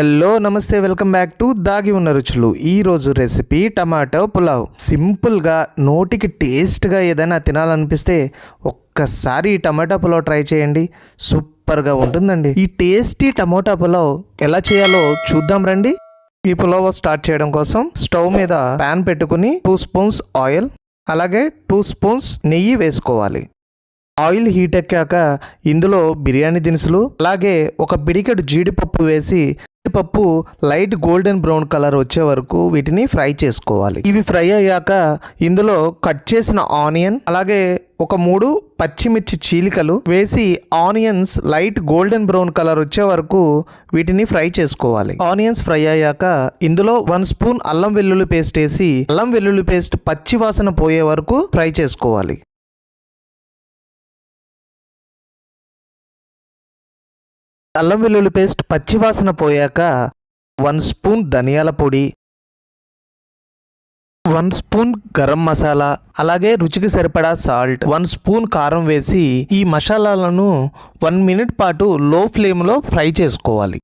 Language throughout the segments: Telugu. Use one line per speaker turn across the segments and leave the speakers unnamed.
హలో నమస్తే వెల్కమ్ బ్యాక్ టు దాగి ఉన్న రుచులు. ఈరోజు రెసిపీ టమాటో పులావ్. సింపుల్గా నోటికి టేస్ట్గా ఏదైనా తినాలనిపిస్తే ఒక్కసారి ఈ టమాటా పులావ్ ట్రై చేయండి. సూపర్గా ఉంటుందండి. ఈ టేస్టీ టమాటా పులావ్ ఎలా చేయాలో చూద్దాం రండి. ఈ పులావ్ స్టార్ట్ చేయడం కోసం స్టవ్ మీద ప్యాన్ పెట్టుకుని టూ స్పూన్స్ ఆయిల్ అలాగే టూ స్పూన్స్ నెయ్యి వేసుకోవాలి. ఆయిల్ హీట్ ఎక్కాక ఇందులో బిర్యానీ దినుసులు అలాగే ఒక పిడికెడు జీడిపప్పు వేసి జీడిపప్పు లైట్ గోల్డెన్ బ్రౌన్ కలర్ వచ్చే వరకు వీటిని ఫ్రై చేసుకోవాలి. ఇవి ఫ్రై అయ్యాక ఇందులో కట్ చేసిన ఆనియన్ అలాగే ఒక మూడు పచ్చిమిర్చి చీలికలు వేసి onions light golden brown colour వచ్చే వరకు వీటిని ఫ్రై చేసుకోవాలి. ఆనియన్స్ ఫ్రై అయ్యాక ఇందులో వన్ స్పూన్ అల్లం వెల్లుల్లి పేస్ట్ వేసి అల్లం వెల్లుల్లి పేస్ట్ పచ్చి వాసన పోయే వరకు ఫ్రై చేసుకోవాలి. అల్లం వెల్లుల్లి పేస్ట్ పచ్చివాసన పోయాక వన్ స్పూన్ ధనియాల పొడి వన్ స్పూన్ గరం మసాలా అలాగే రుచికి సరిపడా సాల్ట్ వన్ స్పూన్ కారం వేసి ఈ మసాలాలను వన్ మినిట్ పాటు లో ఫ్లేమ్లో ఫ్రై చేసుకోవాలి.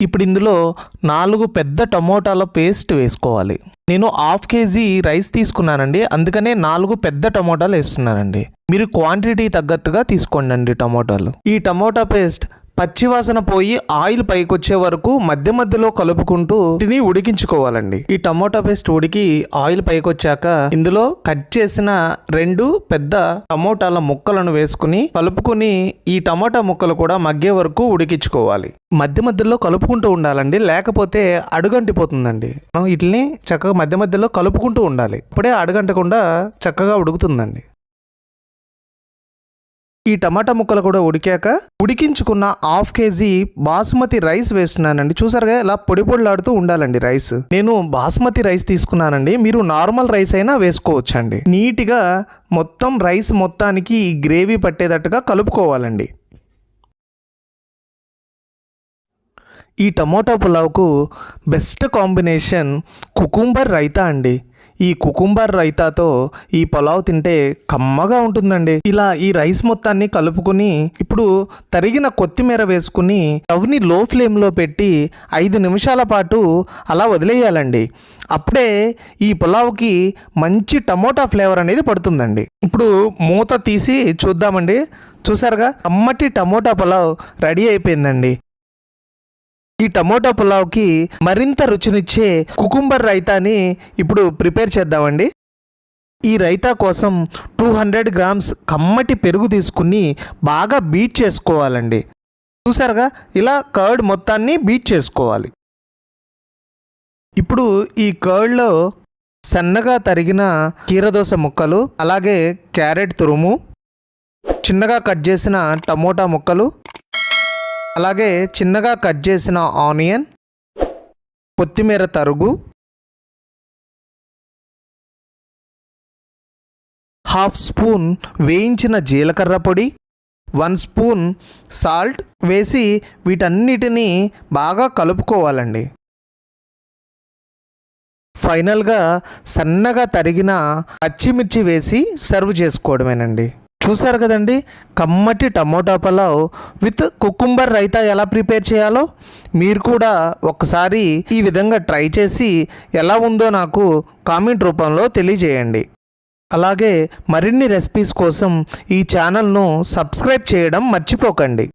ఇప్పుడు ఇందులో నాలుగు పెద్ద టమోటాల పేస్ట్ వేసుకోవాలి. నేను హాఫ్ కేజీ రైస్ తీసుకున్నానండి అందుకనే నాలుగు పెద్ద టమోటాలు వేస్తున్నానండి. మీరు క్వాంటిటీ తగ్గట్టుగా తీసుకోండి టమోటాలు. ఈ టమోటా పేస్ట్ పచ్చివాసన పోయి ఆయిల్ పైకి వచ్చే వరకు మధ్య మధ్యలో కలుపుకుంటూ వీటిని ఉడికించుకోవాలండి. ఈ టమోటా పేస్ట్ ఉడికి ఆయిల్ పైకి వచ్చాక ఇందులో కట్ చేసిన రెండు పెద్ద టమోటాల ముక్కలను వేసుకుని కలుపుకుని ఈ టమోటా ముక్కలు కూడా మగ్గే వరకు ఉడికించుకోవాలి. మధ్య మధ్యలో కలుపుకుంటూ ఉండాలండి. లేకపోతే అడుగంటిపోతుందండి. మనం వీటిని చక్కగా మధ్య మధ్యలో కలుపుకుంటూ ఉండాలి. ఇప్పుడే అడుగంటకుండా చక్కగా ఉడుకుతుందండి. ఈ టమాటా ముక్కలు కూడా ఉడికాక ఉడికించుకున్న హాఫ్ కేజీ బాస్మతి రైస్ వేస్తున్నానండి. చూసారుగా ఇలా పొడి పొడిలాడుతూ ఉండాలండి రైస్. నేను బాస్మతి రైస్ తీసుకున్నానండి. మీరు నార్మల్ రైస్ అయినా వేసుకోవచ్చండి. నీట్గా మొత్తం రైస్ మొత్తానికి ఈ గ్రేవీ పట్టేటట్టుగా కలుపుకోవాలండి. ఈ టమోటా పులావ్కు బెస్ట్ కాంబినేషన్ కుకుంబర్ రైతా అండి. ఈ కుకుంబర్ రైతాతో ఈ పులావ్ తింటే కమ్మగా ఉంటుందండి. ఇలా ఈ రైస్ మొత్తాన్ని కలుపుకుని ఇప్పుడు తరిగిన కొత్తిమీర వేసుకుని స్టవ్ని లో ఫ్లేమ్లో పెట్టి ఐదు నిమిషాల పాటు అలా వదిలేయాలండి. అప్పుడే ఈ పులావ్కి మంచి టమోటా ఫ్లేవర్ అనేది పడుతుందండి. ఇప్పుడు మూత తీసి చూద్దామండి. చూసారుగా? అమ్మటి టమోటా పులావ్ రెడీ అయిపోయిందండి. ఈ టమోటా పులావ్కి మరింత రుచినిచ్చే కుకుంబర్ రైతాని ఇప్పుడు ప్రిపేర్ చేద్దామండి. ఈ రైతా కోసం టూ హండ్రెడ్ గ్రామ్స్ కమ్మటి పెరుగు తీసుకుని బాగా బీట్ చేసుకోవాలండి. చూసారుగా? ఇలా కర్డ్ మొత్తాన్ని బీట్ చేసుకోవాలి. ఇప్పుడు ఈ కర్డ్లో సన్నగా తరిగిన కీరదోస ముక్కలు అలాగే క్యారెట్ తురుము చిన్నగా కట్ చేసిన టమోటా ముక్కలు అలాగే చిన్నగా కట్ చేసిన ఆనియన్ కొత్తిమీర తరుగు హాఫ్ స్పూన్ వేయించిన జీలకర్ర పొడి వన్ స్పూన్ సాల్ట్ వేసి వీటన్నిటినీ బాగా కలుపుకోవాలండి. ఫైనల్గా సన్నగా తరిగిన పచ్చిమిర్చి వేసి సర్వ్ చేసుకోవడమేనండి. చూసారు కదండి? కమ్మటి tomato pulao with cucumber raita ఎలా ప్రిపేర్ చేయాలో? మీరు కూడా ఒకసారి ఈ విధంగా ట్రై చేసి ఎలా ఉందో నాకు కామెంట్ రూపంలో తెలియజేయండి. అలాగే మరిన్ని రెసిపీస్ కోసం ఈ ఛానల్ను సబ్స్క్రైబ్ చేయడం మర్చిపోకండి.